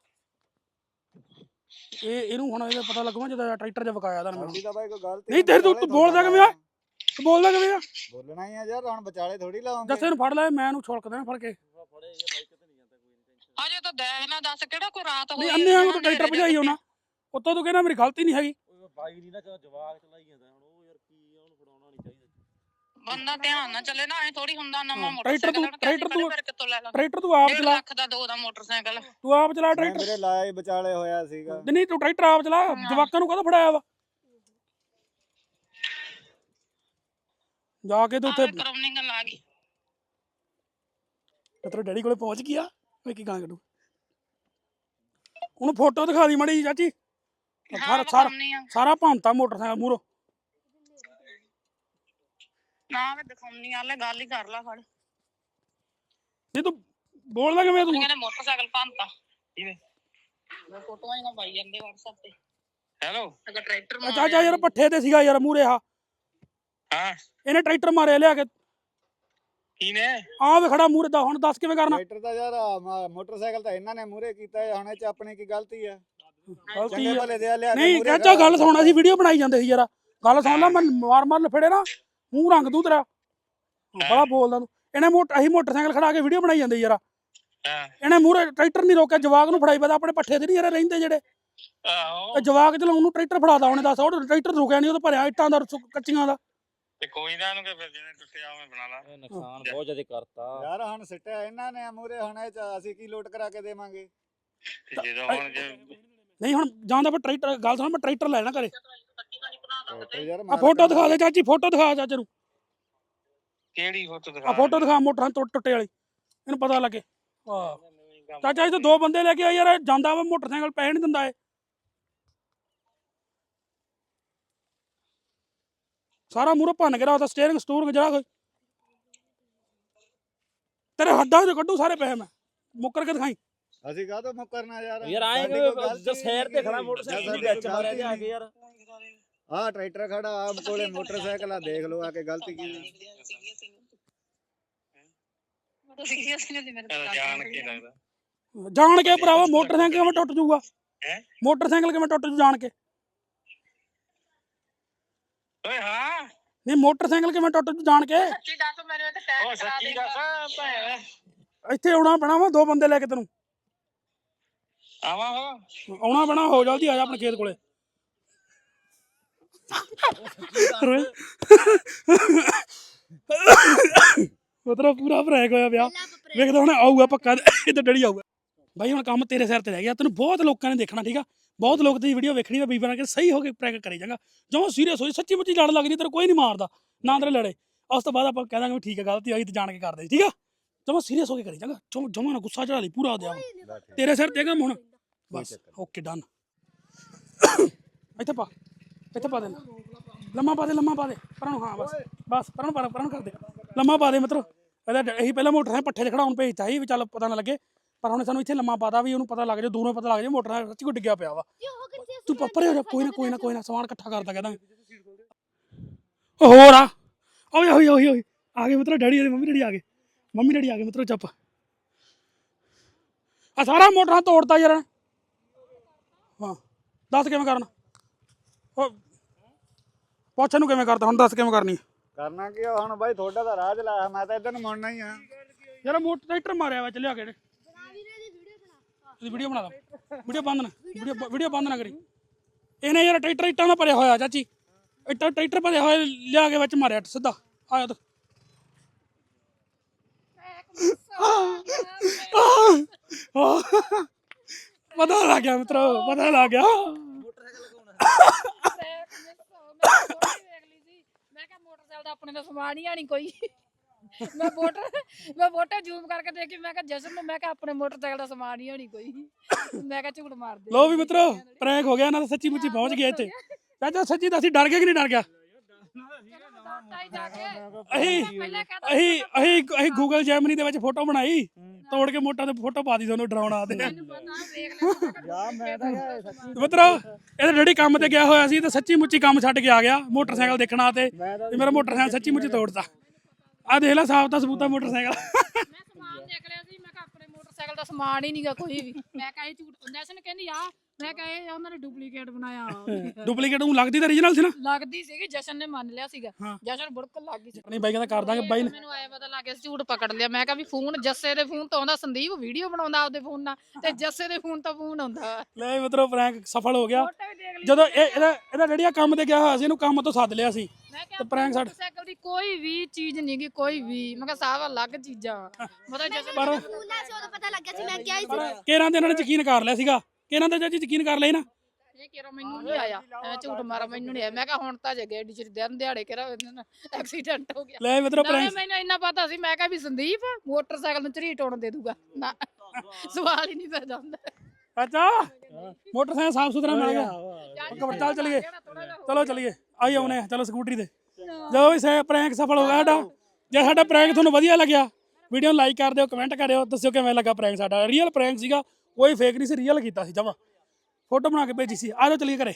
ਇਹ ਇਹਨੂੰ ਹੁਣ ਇਹਦਾ ਪਤਾ ਲੱਗੂਗਾ ਜਦੋਂ ਟਰੈਕਟਰ 'ਚ ਵਕਾਇਆ ਤਾਂ ਬਾਈ ਕੋਈ ਗਲਤੀ ਨਹੀਂ, ਤੇਰੀ ਤੂੰ- ਤੂੰ ਬੋਲਦਾ ਕਿਵੇਂ ਆ? ਤੂੰ ਬੋਲਦਾ ਕਿਵੇਂ ਆ? ਬੋਲਣਾ ਹੀ ਆ ਯਾਰ ਹੁਣ ਵਿਚਾਲੇ ਥੋੜੀ ਲਾਉਂਗੇ ਜੱਸੇ ਨੂੰ ਫੜ ਲੈ ਮੈਂ ਇਹਨੂੰ ਛੋਲਕ ਦੇਣਾ ਫੜ ਕੇ। ਫੜੇ ਇਹ ਬਾਈਕ ਤੇ ਨਹੀਂ ਜਾਂਦਾ ਕੋਈ ਨਹੀਂ ਅਜੇ ਤਾਂ ਦੇਖ ਨਾ ਦੱਸ ਕਿਹੜਾ ਕੋਈ ਰਾਤ ਹੋਈ ਨਹੀਂ ਅੰਨੇ ਤੂੰ ਟਰੈਕਟਰ ਭਜਾਈ ਹੋਣਾ। ਉੱਤੋਂ ਤੂੰ ਕਹਿੰਦਾ ਮੇਰੀ ਗਲਤੀ ਨਹੀਂ ਹੈਗੀ। ਬਾਈ ਨਹੀਂ ਨਾ ਚਾ ਜਵਾਕ ਚਲਾਈ ਜਾਂਦਾ ਹੁਣ ਉਹ ਯਾਰ ਕੀ ਆ, ਉਹਨੂੰ ਫੜਾਉਣਾ ਨਹੀਂ ਚਾਹੀਦਾ। ਬੰਦਾ ਧਿਆਨ ਨਾਲ ਚੱਲੇ ਨਾ ਐ ਥੋੜੀ ਹੁੰਦਾ ਨਵਾਂ ਹਾਂ, ਟਰੈਕਟਰ ਮੋਟਰਸਾਈਕਲ ਤੂੰ- ਟਰੈਕਟਰ ਤੂੰ- ਲੈ ਲਾ? ਟਰੈਕਟਰ ਤੂੰ ਆਪ ਚਲਾ। ਲੱਖ ਦਾ ਦੋ ਦਾ ਮੋਟਰਸਾਈਕਲ। ਤੂੰ ਆਪ ਚਲਾ ਮੈਂ ਟਰੈਕਟਰ। ਵੀਰੇ ਲਾਇਆ ਹੀ ਵਿਚਾਲੇ ਹੋਇਆ ਸੀਗਾ। ਨਹੀਂ, ਨਹੀਂ ਤੂੰ ਟਰੈਕਟਰ ਆਪ ਚਲਾ ਜਵਾਕਾਂ ਨੂੰ ਕਦੋਂ ਫੜਾਇਆ ਵਾ? ਜਾ ਕੇ ਤੇ ਉੱਥੇ ਕਰਮਨਿੰਗ ਲਾ ਗਈ। ਤੇਰੇ ਡੈਡੀ ਕੋਲੇ ਪਹੁੰਚ ਗਿਆ? ਮੈਂ ਕੀ ਗਾਲਾਂ ਕੱਢੂ? ਉਹਨੂੰ ਫੋਟੋ ਦਿਖਾ ਦੀ ਮੜੀ ਚਾਚੀ। ਸਾਰਾ ਸਾਰਾ ਕਰਮਨੀ ਆ। ਸਾਰਾ ਭੰਤਾ ਮੋਟਰਸਾਈਕਲ ਮੂਰੋ ਨਾ ਮੈਂ ਦਿਖਾਉਣੀ ਆ ਲੈ ਗੱਲ ਹੀ ਕਰ ਲਾ ਫੜ। ਨਹੀਂ ਤੂੰ ਬੋਲਦਾ ਕਿਵੇਂ ਤੂੰ? ਕਹਿੰਦੇ ਮੋਟਰਸਾਈਕਲ ਭੰਤਾ। ਕਿਵੇਂ? ਮੈਂ ਫੋਟੋਆਂ ਹੀ ਪਾਈ ਜਾਂਦੇ WhatsApp ਤੇ। ਹੈਲੋ? ਅਗਰ ਟਰੈਕਟਰ ਆ ਚਾਚਾ ਯਾਰ ਪੱਠੇ ਤੇ ਸੀਗਾ ਯਾਰ ਮੂਰੇ ਆ ਹਾਂ। ਇਹਨੇ ਟਰੈਕਟਰ ਮਾਰਿਆ ਲਿਆ ਕੇ। ਕੀ ਨੇ ਆ ਵੇ ਖੜਾ ਮੂਰੇ ਦਾ ਹੁਣ ਦੱਸ ਕਿਵੇਂ ਕਰਨਾ? ਟਰੈਕਟਰ ਤਾਂ ਯਾਰ ਆਹ ਮ- ਮੋਟਰਸਾਈਕਲ ਤਾਂ ਇਹਨਾਂ ਨੇ ਮੂਰੇ ਕੀਤਾ ਹੈ ਹੁਣ ਇਹ ਚ ਆਪਣੀ ਕੀ ਗਲਤੀ ਆ? ਗਲਤੀ ਚੰਗੇ ਆ। ਭਲੇ ਦੇ ਲਿਆ ਕੇ ਨਹੀਂ ਮੂਹਰੇ ਚਾਚਾ ਗੱਲ ਸੁਣ ਅਸੀਂ ਵੀਡੀਓ ਬਣਾਈ ਜਾਂਦੇ ਸੀ ਯਾਰ ਗੱਲ ਸੁਣ ਲੈ ਮੈਂ ਮਾਰ ਮਾਰ ਲਫੜੇ ਨਾ। ਮੂੰਹ ਰੰਗ ਦੂ ਤੇਰਾ। ਬੜਾ ਬੋਲਦਾ ਤੂੰ। ਇਹਨੇ ਮੋਟ ਅਸੀਂ ਮੋਟਰਸਾਈਕਲ ਖੜਾ ਕੇ ਵੀਡੀਓ ਬਣਾਈ ਜਾਂਦੇ ਯਾਰ ਹਾਂ। ਇਹਨੇ ਮੂਰੇ ਟਰੈਕਟਰ ਨਹੀਂ ਰੋਕਿਆ ਜਵਾਕ ਨੂੰ ਫੜਾਈ ਪਤਾ ਆਪਣੇ ਪੱਠੇ ਤੇ ਨਹੀਂ ਯਾਰ ਰਹਿੰਦੇ ਜਿਹੜੇ। ਆਹੋ। ਤੇ ਜਵਾਕ ਚਲਾਉਣ ਨੂੰ ਟਰੈਕਟਰ ਫੜਾਦਾ ਉਹਨੇ ਦੱਸ ਉਹ ਟਰੈਕਟਰ ਰੁਕਿਆ ਨਹੀਂ ਉਹ ਤਾਂ ਭਰਿਆ ਇੱਟਾਂ ਦਾ ਸੁ- ਕੱਚੀਆਂ ਦਾ। ਤੇ ਕੋਈ ਨਾ ਇਹਨੂੰ ਕਿ ਫਿਰ ਜਿਹਨੇ ਟੁੱਟਿਆ ਉਵੇਂ ਬਣਾ ਲਾ। ਇਹ ਨੁਕਸਾਨ ਬਹੁਤ ਜ਼ਿਆਦਾ ਕਰਤਾ। ਯਾਰ ਹੁਣ ਸਿੱਟਿਆ ਇਹਨਾਂ ਨੇ ਮੂਰੇ ਹੁਣ ਇਹ ਚ ਅਸੀਂ ਕੀ ਲੋਟ ਕਰਾ ਕੇ ਦੇਵਾਂਗੇ? ਤੇ ਜਦੋਂ ਹੁਣ ਜੇ ਨਹੀਂ ਹੁਣ ਜਾਂਦਾ ਪਰ ਟਰੈਕਟਰ ਗੱਲ ਸੁਣ ਮੈਂ ਟਰੈਕਟਰ ਲੈ ਲੈਣਾ ਘਰੇ। ਆ ਫੋਟੋ ਦਿਖਾ ਦੇ ਚਾਚੀ ਫੋਟੋ ਦਿਖਾ ਚਾਚੇ ਨੂੰ। ਕਿਹੜੀ ਫੋਟੋ ਦਿਖਾ ਆ ਫੋਟੋ ਦਿਖਾ ਮੋਟਰਾਂ ਟੁੱਟ ਟੁੱਟੇ ਵਾਲੀ ਇਹਨੂੰ ਪਤਾ ਲੱਗੇ। ਵਾਹ। ਚਾਚਾ ਇਹ ਤਾਂ ਦੋ ਬੰਦੇ ਲੈ ਕੇ ਆ ਯਾਰ ਇਹ ਜਾਂਦਾ ਵਾ ਮੋਟਰਸਾਈਕਲ ਪੈਸੇ ਨਹੀਂ ਦਿੰਦਾ ਇਹ। ਸਾਰਾ ਮੂਰੇ ਭੰਨ ਕੇ ਰਾਤਾ ਸਟੀਅਰਿੰਗ ਸਟੂਰਿੰਗ ਜਿਹੜਾ ਕੋਈ। ਤੇਰੇ ਹੱਡਾਂ 'ਚ ਕੱਢੂ ਸਾਰੇ ਪੈਸੇ ਮੈਂ। ਮੁੱਕਰ ਕੇ ਦਿਖਾਈ। ਅਸੀਂ ਕਾਹਤੋਂ ਮੁੱਕਰਨਾ ਯਾਰ? ਯਾਰ ਆਏ ਸਾਡੀ ਕੋਈ ਗਲਤੀ ਜਦ ਤੇ ਖੜਾ। ਮੋਟਰਸਾਈਕਲ ਦੀ ਵਿੱਚ ਮਾਰਿਆ ਜਾ ਕੇ ਯਾਰ। ਆਹ ਟਰੈਕਟਰ ਖੜਾ ਆਪ ਕੋਲੇ ਮੋਟਰਸਾਈਕਲ ਆ ਦੇਖ ਲਓ ਆ ਕੇ ਗਲਤੀ ਕੀ ਸੀਰੀਅਸ ਨਹੀਂ ਮੇਰੇ ਇਹਦਾ ਜਾਣ ਕੇ ਲੱਗਦਾ। ਜਾਣ ਕੇ ਭਰਾਵਾ ਮੋਟਰਸਾਈਕਲ ਕਿਵੇਂ ਟੁੱਟ ਜਾਊਗਾ? ਹੈਂ? ਮੋਟਰਸਾਈਕਲ ਕਿਵੇਂ ਟੁੱਟ ਜੂ ਜਾਣ ਕੇ? ਓਏ ਹਾਂ। ਨਹੀਂ ਮੋਟਰਸਾਈਕਲ ਕਿਵੇਂ ਟੁੱਟ ਜੂ ਜਾਣ ਕੇ? ਸੱਚੀ ਦੱਸ ਮੇਰੇ ਤੇ ਟੈਗ ਉਹ ਸੱਚੀ ਦੱਸ ਭੈਣ। ਇੱਥੇ ਆਉਣਾ ਪੈਣਾ ਵਾ ਦੋ ਬੰਦੇ ਲੈ ਕੇ ਤੈਨੂੰ। ਆਵਾਂ ਹੋ? ਆਉਣਾ ਪੈਣਾ ਹੋ ਜਲਦੀ ਆ ਜਾ ਆਪਣੇ ਖੇਤ ਕੋਲੇ। ਮਤਲਬ ਪੂਰਾ ਬ੍ਰੇਕ ਹੋਇਆ ਪਿਆ। ਵੇਖਦਾ ਹੁਣ ਆਊਗਾ ਪੱਕਾ ਇੱਧਰ ਡੜੀ ਆਊਗਾ। ਬਾਈ ਹੁਣ ਕੰਮ ਤੇਰੇ ਸਿਰ ਤੇ ਰਹਿ ਗਿਆ। ਤੈਨੂੰ ਬਹੁਤ ਲੋਕਾਂ ਨੇ ਦੇਖਣਾ ਠੀਕ ਆ? ਬਹੁਤ ਲੋਕ ਤੇਰੀ ਵੀਡੀਓ ਵੇਖਣੀ ਤੇ ਬੀਬੀ ਨਾਲ ਕਿ ਸਹੀ ਹੋ ਕੇ ਪ੍ਰੈਕ ਕਰੀ ਜਾਂਗਾ। ਜਦੋਂ ਸੀਰੀਅਸ ਹੋਈ ਸੱਚੀ ਮੁੱਚੀ ਲੜ ਲੱਗਦੀ ਤੇਰੇ ਕੋਈ ਨਹੀਂ ਮਾਰਦਾ ਨਾ ਤੇਰੇ ਲੜੇ। ਉਸ ਤੋਂ ਬਾਅਦ ਆਪਾਂ ਕਹਿ ਦਾਂਗੇ ਠੀਕ ਹੈ ਗਲਤੀ ਹੋਈ ਤੇ ਜਾਣ ਕੇ ਕਰਦੇ ਠੀਕ ਆ? ਜਮਾ ਸੀਰੀਅਸ ਹੋ ਕੇ ਕਰੀ ਜਾਂਗਾ ਜਮਾ ਨਾ ਗੁੱਸਾ ਚੜਾ ਲਈ ਪੂਰਾ ਦਿਆ ਤੇਰੇ ਸਿਰ ਤੇ ਕੰਮ ਹੁਣ। ਬਸ ਓਕੇ ਡਨ ਇੱਥੇ ਪਾ ਇੱਥੇ ਪਾ ਦੇ ਲੰਮਾ ਪਾ ਦੇ ਲੰਮਾ ਪਾ ਦੇ। ਪਰਾਂ ਨੂੰ ਹਾਂ ਬਸ ਬਸ ਪਰਾਂ ਨੂੰ ਪਰਾਂ ਨੂੰ ਕਰ ਦੇ। ਲੰਮਾ ਪਾ ਦੇ ਮਿੱਤਰੋ। ਇਹਦਾ ਇਹੀ ਪਹਿਲਾਂ ਮੋਟਰ ਪੱਠੇ 'ਚ ਖੜਾਉਣ ਭੇਜਤਾ ਸੀ ਵੀ ਚੱਲ ਪਤਾ ਨਾ ਲੱਗੇ। ਪਰ ਹੁਣ ਸਾਨੂੰ ਇੱਥੇ ਲੰਮਾ ਪਾਦਾ ਵੀ ਉਹਨੂੰ ਪਤਾ ਲੱਗ ਜਾ ਦੂਰੋਂ ਪਤਾ ਲੱਗ ਜਾ ਮੋਟਰ ਸੱਚੀ ਕੋ ਡਿੱਗਿਆ ਪਿਆ ਵਾ। ਤੂੰ ਪੱਪਰੇ ਹੋ ਜਾ ਕੋਈ ਨਾ ਕੋਈ ਨਾ ਕੋਈ ਨਾ ਸਮਾਨ ਇਕੱਠਾ ਕਰਦਾ ਕਹਿੰਦਾ ਉਹ ਹੋਰ ਆ। ਓਏ ਓਏ ਓਏ ਓਏ। ਆ ਗਏ ਮਿੱਤਰੋ ਡੈਡੀ ਦੇ ਮੰਮੀ ਡੈਡੀ ਆ ਗਏ। ਮੰਮੀ ਡੈਡੀ ਆ ਗਏ ਮਿੱਤਰੋ ਚੱਪ। ਆ ਸਾਰਾ ਮੋਟਰਾਂ ਤੋੜਤਾ ਯਾਰ। ਹਾਂ ਦੱਸ ਕਿਵੇਂ ਕਰਨਾ ਉਹ ਪੁੱਛ ਨੂੰ ਕਿਵੇਂ ਕਰਦਾ ਹੁਣ ਦੱਸ ਕਿਵੇਂ ਕਰਨੀ ਕਰਨਾ ਕੀ ਆ ਹੁਣ ਬਾਈ ਤੁਹਾਡਾ ਤਾਂ ਰਾਜ ਲਾਇਆ ਮੈਂ ਤਾਂ ਇਧਰ ਨੂੰ ਮੁੜਨਾ ਹੀ ਆ ਯਾਰ ਮੋਟਰ ਟਰੈਕਟਰ ਮਾਰਿਆ ਵਾ ਚੱਲਿਆ ਕਿਹੜੇ ਇਹਦੀ ਵੀਡੀਓ ਬਣਾ ਲਾ ਵੀਡੀਓ ਬੰਦ ਨਾ ਵੀਡੀਓ ਵੀਡੀਓ ਬੰਦ ਨਾ ਕਰੀ ਇਹਨੇ ਯਾਰ ਟਰੈਕਟਰ ਇੱਟਾਂ ਦਾ ਭਰਿਆ ਹੋਇਆ ਚਾਚੀ ਇੱਟਾਂ ਟਰੈਕਟਰ ਭਰਿਆ ਹੋਇਆ ਲਿਆ ਕੇ ਵਿੱਚ ਮਾਰਿਆ ਸਿੱਧਾ ਆਇਆ ਤੂੰ ਪਤਾ ਲੱਗ ਗਿਆ ਮਿੱਤਰੋ ਪਤਾ ਲੱਗ ਗਿਆ। ਮੈਂ ਕਿਹਾ ਮੋਟਰਸਾਈਕਲ ਦਾ ਆਪਣੇ ਦਾ ਸਮਾਨ ਹੀ ਆਣੀ ਕੋਈ ਮੈਂ ਵੋਟਰ ਮੈਂ ਵੋਟਰ ਜ਼ੂਮ ਕਰਕੇ ਦੇਖੀ ਮੈਂ ਕਿਹਾ ਜਸ਼ਨ ਨੂੰ ਮੈਂ ਕਿਹਾ ਆਪਣੇ ਮੋਟਰਸਾਈਕਲ ਦਾ ਸਮਾਨ ਹੀ ਹੋਣੀ ਕੋਈ ਮੈਂ ਕਿਹਾ ਝੂਠ ਮਾਰਦੇ ਲੋ ਵੀ ਮਿੱਤਰੋ ਪ੍ਰੈਂਕ ਹੋ ਗਿਆ ਸੱਚੀ ਮੁੱਚੀ ਪਹੁੰਚ ਗਿਆ ਇੱਥੇ। ਚਾਚਾ ਸੱਚੀ ਦੱਸੀ ਡਰ ਗਿਆ ਕਿ ਨਹੀਂ ਡਰ ਗਿਆ? ਅਸੀਂ ਅਸੀਂ ਅਸੀਂ ਅਸੀਂ ਗੂਗਲ ਜੈਮਨੀ ਦੇ ਵਿੱਚ ਫੋਟੋ ਬਣਾਈ। ਤੋੜ ਕੇ ਮੋਟਾ ਤੇ ਫੋਟੋ ਪਾ ਦੀ ਤੁਹਾਨੂੰ ਡਰਾਉਣਾ ਤੇ ਯਾ ਮੈਂ ਤਾਂ ਕਿਹਾ ਸੱਚੀ ਮਿੱਤਰੋ ਇਹਦੇ ਡੈਡੀ ਕੰਮ ਤੇ ਗਿਆ ਹੋਇਆ ਸੀ ਤੇ ਸੱਚੀ ਮੁੱਚੀ ਕੰਮ ਛੱਡ ਕੇ ਆ ਗਿਆ ਮੋਟਰਸਾਈਕਲ ਦੇਖਣਾ ਤੇ ਤਾਂ ਮੇਰਾ ਮੋਟਰਸਾਈਕਲ ਸੱਚੀ ਮੁੱਚੀ ਤੋੜਤਾ। ਆ ਦੇਖ ਲੈ ਸਾਫ਼ ਤਾਂ ਸਬੂਤਾ ਮੋਟਰਸਾਈਕਲ। ਮੈਂ ਸਮਾਨ ਦੇਖ ਲਿਆ ਸੀ ਮੈਂ ਕਿਹਾ ਆਪਣੇ ਮੋਟਰਸਾਈਕਲ ਦਾ ਸਮਾਨ ਹੀ ਨਹੀਂਗਾ ਕੋਈ ਵੀ। ਮੈਂ ਕਿਹਾ ਇਹ ਝੂਠ ਨੈਸ਼ਨ ਕਹਿੰਦੀ ਆ ਮੈਂ ਕਿਹਾ ਇਹ ਉਹਨਾਂ ਨੇ ਡੁਪਲੀਕੇਟ ਬਣਾਇਆ ਡੁਪਲੀਕੇਟ ਨੂੰ ਲੱਗਦੀ ਤਾਂ ਰੀਜਨਲ ਸੀ ਨਾ? ਲੱਗਦੀ ਸੀਗੀ ਜਸ਼ਨ ਨੇ ਮੰਨ ਲਿਆ ਸੀਗਾ। ਹਾਂ। ਜਸ਼ਨ ਬੁੜਕ ਲੱਗ ਗਈ ਸੀ। ਨਹੀਂ ਬਾਈ ਕਹਿੰਦਾ ਕਰ ਦਾਂਗੇ ਬਾਈ ਨੇ ਮੈਨੂੰ ਆਇਆ ਪਤਾ ਲੱਗ ਗਿਆ ਸੀ ਝੂਠ ਪਕੜ ਲਿਆ। ਮੈਂ ਕਿਹਾ ਵੀ ਫੋਨ ਜੱਸੇ ਦੇ ਫੋਨ ਤੋਂ ਆਉਂਦਾ ਸੰਦੀਪ ਵੀਡੀਓ ਬਣਾਉਂਦਾ ਆਪਦੇ ਫੋਨ ਨਾਲ ਤੇ ਜੱਸੇ ਦੇ ਫੋਨ ਤੋਂ ਫੋਨ ਆਉਂਦਾ। ਲੈ ਮਿੱਤਰੋ ਪ੍ਰੈਂਕ ਸਫਲ ਹੋ ਗਿਆ। ਫੋਟੋ ਵੀ ਦੇਖ ਲਈ। ਜਦੋਂ ਇਹ ਇਹਦਾ ਇਹਦਾ ਡੈਡੀ ਆ ਕੰਮ ਤੇ ਗਿਆ ਹੋਇਆ ਸੀ ਇਹਨੂੰ ਕੰਮ ਤੋਂ ਸੱਦ ਲਿਆ ਸੀ। ਮੈਂ ਕਿਹਾ ਤੇ prank ਸਾਡੇ- ਮੋਟਰਸਾਈਕਲ ਦੀ ਕੋਈ ਵੀ ਚੀਜ਼ ਨਹੀਂ ਗੀ ਕੋਈ ਵੀ। ਮੈਂ ਕਿਹਾ ਸਭ ਅਲੱਗ ਚੀਜ਼ਾਂ। ਮਤਲਬ ਜਸ਼ਨ ਪਰ ਸਕੂਲ ਦਾ ਸੀ ਉਦੋਂ ਪਤਾ ਲੱਗਿਆ ਸੀ ਮੈਂ ਕਿਹਾ ਸੀ। ਪਰ ਕਿਹਨਾਂ ਤੇ ਇਹਨਾਂ ਨੇ ਯਕੀਨ ਕਰ ਲਿਆ ਸੀਗਾ। ਕਿਹਨਾਂ ਤੇ ਚਾਚੀ ਯਕੀਨ ਕਰ ਸੀ ਨਾ? ਇਹ ਕਿਹੜਾ ਮੈਨੂੰ ਨਹੀਂ ਆਇਆ। ਐ ਝੂਠ ਮਾਰਾ ਮੈਨੂੰ ਨਹੀਂ ਆਇਆ। ਮੈਂ ਕਿਹਾ ਹੁਣ ਤਾਂ ਜਗੇ ਡੀ ਦਿਨ ਦਿਹਾੜੇ ਕਿਹੜਾ ਐਕਸੀਡੈਂਟ ਹੋ ਗਿਆ। ਲੈ ਮਿੱਤਰੋ ਨਾਲੇ ਪ੍ਰੈਂਕ ਮੈਨੂੰ ਇੰਨਾ ਪਤਾ ਸੀ ਮੈਂ ਕਿਹਾ ਵੀ ਸੰਦੀਪ ਮੋਟਰਸਾਈਕਲ ਨੂੰ ਝਰੀਟ ਹੋਣ ਦੇ ਦੂਗਾ। ਨਾ ਸਵਾਲ ਹੀ ਨਹੀਂ ਪੈਦਾ ਹੁੰਦਾ ਚਾਚਾ ਮੋਟਰਸਾਈਕਲ ਸਾਫ਼ ਸੁਥਰਾ ਮਿਲ ਗਿਆ। ਕਬਰ ਚੱਲ ਚਲੀਏ। ਚਲੋ ਚਲੀਏ। ਆਈ ਆਉਨੇ ਆ, ਚਲੋ ਸਕੂਟਰੀ ਤੇ। ਜਦੋਂ ਵੀ ਸੇ ਪ੍ਰੈਂਕ ਸਫਲ ਹੋ ਗਿਆ ਸਾਡਾ ਜੇ ਸਾਡਾ ਪ੍ਰੈਂਕ ਤੁਹਾਨੂੰ ਵਧੀਆ ਲੱਗਿਆ ਵੀਡੀਓ ਨੂੰ ਲਾਈਕ ਕਰ ਦਿਓ ਕਮੈਂਟ ਕਰਿਓ ਦੱਸਿਓ ਕਿਵੇਂ ਲੱਗਾ ਪ੍ਰੈਂਕ ਸਾਡਾ। ਰੀਅਲ ਪ੍ਰੈਂਕ ਸੀਗਾ। ਕੋਈ ਫੇਕ ਨਹੀਂ ਸੀ ਰੀਅਲ ਕੀਤਾ ਸੀ, ਜਮਾ। ਫੋਟੋ ਬਣਾ ਕੇ ਭੇਜੀ ਸੀ। ਆ ਜਾਓ, ਚਲੀਏ ਘਰੇ।